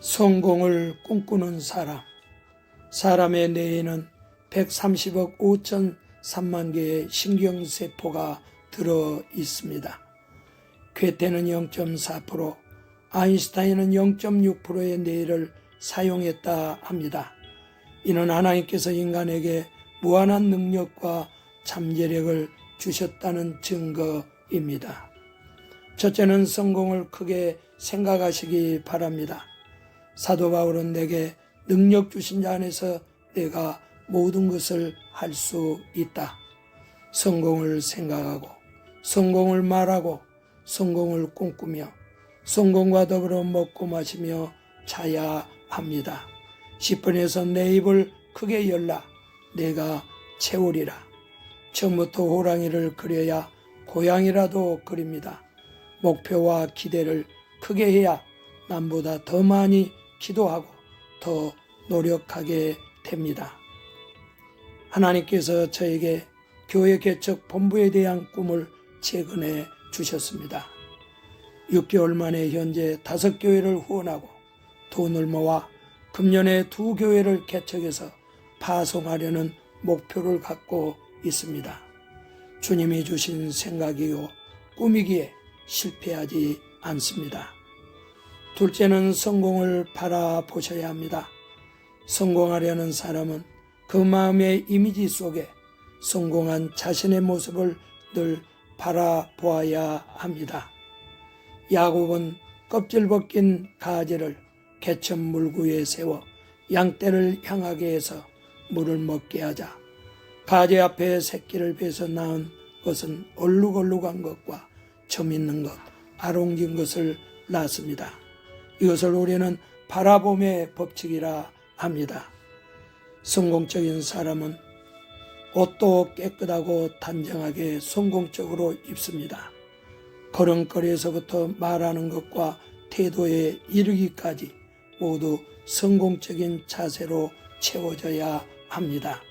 성공을 꿈꾸는 사람. 사람의 뇌에는 130억 5천 3만 개의 신경세포가 들어 있습니다. 괴테는 0.4%, 아인슈타인은 0.6%의 뇌를 사용했다 합니다. 이는 하나님께서 인간에게 무한한 능력과 잠재력을 주셨다는 증거입니다. 첫째는 성공을 크게 생각하시기 바랍니다. 사도 바울은 내게 능력 주신 자 안에서 내가 모든 것을 할 수 있다. 성공을 생각하고, 성공을 말하고, 성공을 꿈꾸며, 성공과 더불어 먹고 마시며 자야 합니다. 10분에서 내 입을 크게 열라. 내가 채우리라. 처음부터 호랑이를 그려야 고양이라도 그립니다. 목표와 기대를 크게 해야 남보다 더 많이 기도하고 더 노력하게 됩니다. 하나님께서 저에게 교회 개척 본부에 대한 꿈을 최근에 주셨습니다. 6개월 만에 현재 다섯 교회를 후원하고 돈을 모아 금년에 두 교회를 개척해서 파송하려는 목표를 갖고 있습니다. 주님이 주신 생각이요 꿈이기에 실패하지 않습니다. 둘째는 성공을 바라보셔야 합니다. 성공하려는 사람은 그 마음의 이미지 속에 성공한 자신의 모습을 늘 바라보아야 합니다. 야곱은 껍질 벗긴 가지를 개천 물구에 세워 양떼를 향하게 해서 물을 먹게 하자 가지 앞에 새끼를 베서 낳은 것은 얼룩얼룩한 것과 점 있는 것, 아롱진 것을 낳습니다. 이것을 우리는 바라봄의 법칙이라 합니다. 성공적인 사람은 옷도 깨끗하고 단정하게 성공적으로 입습니다. 걸음걸이에서부터 말하는 것과 태도에 이르기까지 모두 성공적인 자세로 채워져야 합니다.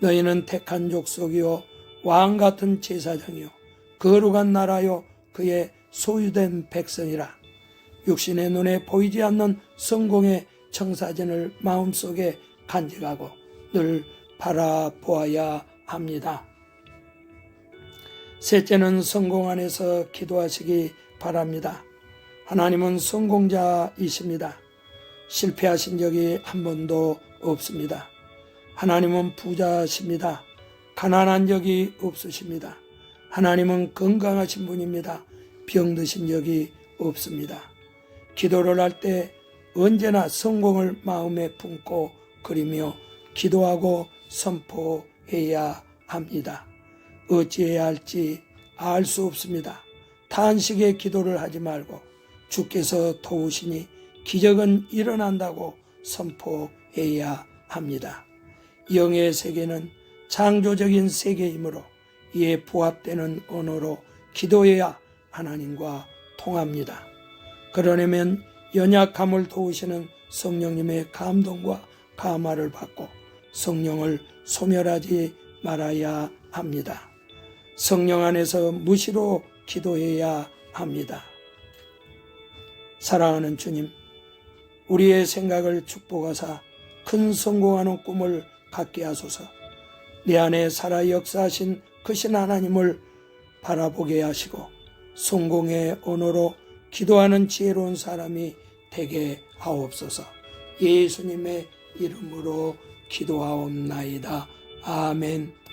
너희는 택한 족속이요 왕 같은 제사장이요 거룩한 나라요 그의 소유된 백성이라 육신의 눈에 보이지 않는 성공의 청사진을 마음속에 간직하고 늘 바라보아야 합니다. 셋째는 성공 안에서 기도하시기 바랍니다. 하나님은 성공자이십니다. 실패하신 적이 한 번도 없습니다. 하나님은 부자십니다. 가난한 적이 없으십니다. 하나님은 건강하신 분입니다. 병드신 적이 없습니다. 기도를 할 때 언제나 성공을 마음에 품고 그리며 기도하고 선포해야 합니다. 어찌해야 할지 알 수 없습니다. 탄식의 기도를 하지 말고 주께서 도우시니 기적은 일어난다고 선포해야 합니다. 영의 세계는 창조적인 세계이므로 이에 부합되는 언어로 기도해야 하나님과 통합니다. 그러려면 연약함을 도우시는 성령님의 감동과 감화를 받고 성령을 소멸하지 말아야 합니다. 성령 안에서 무시로 기도해야 합니다. 사랑하는 주님, 우리의 생각을 축복하사 큰 성공하는 꿈을 갖게 하소서. 내 안에 살아 역사하신 크신 하나님을 바라보게 하시고 성공의 언어로 기도하는 지혜로운 사람이 되게 하옵소서. 예수님의 이름으로 기도하옵나이다. 아멘.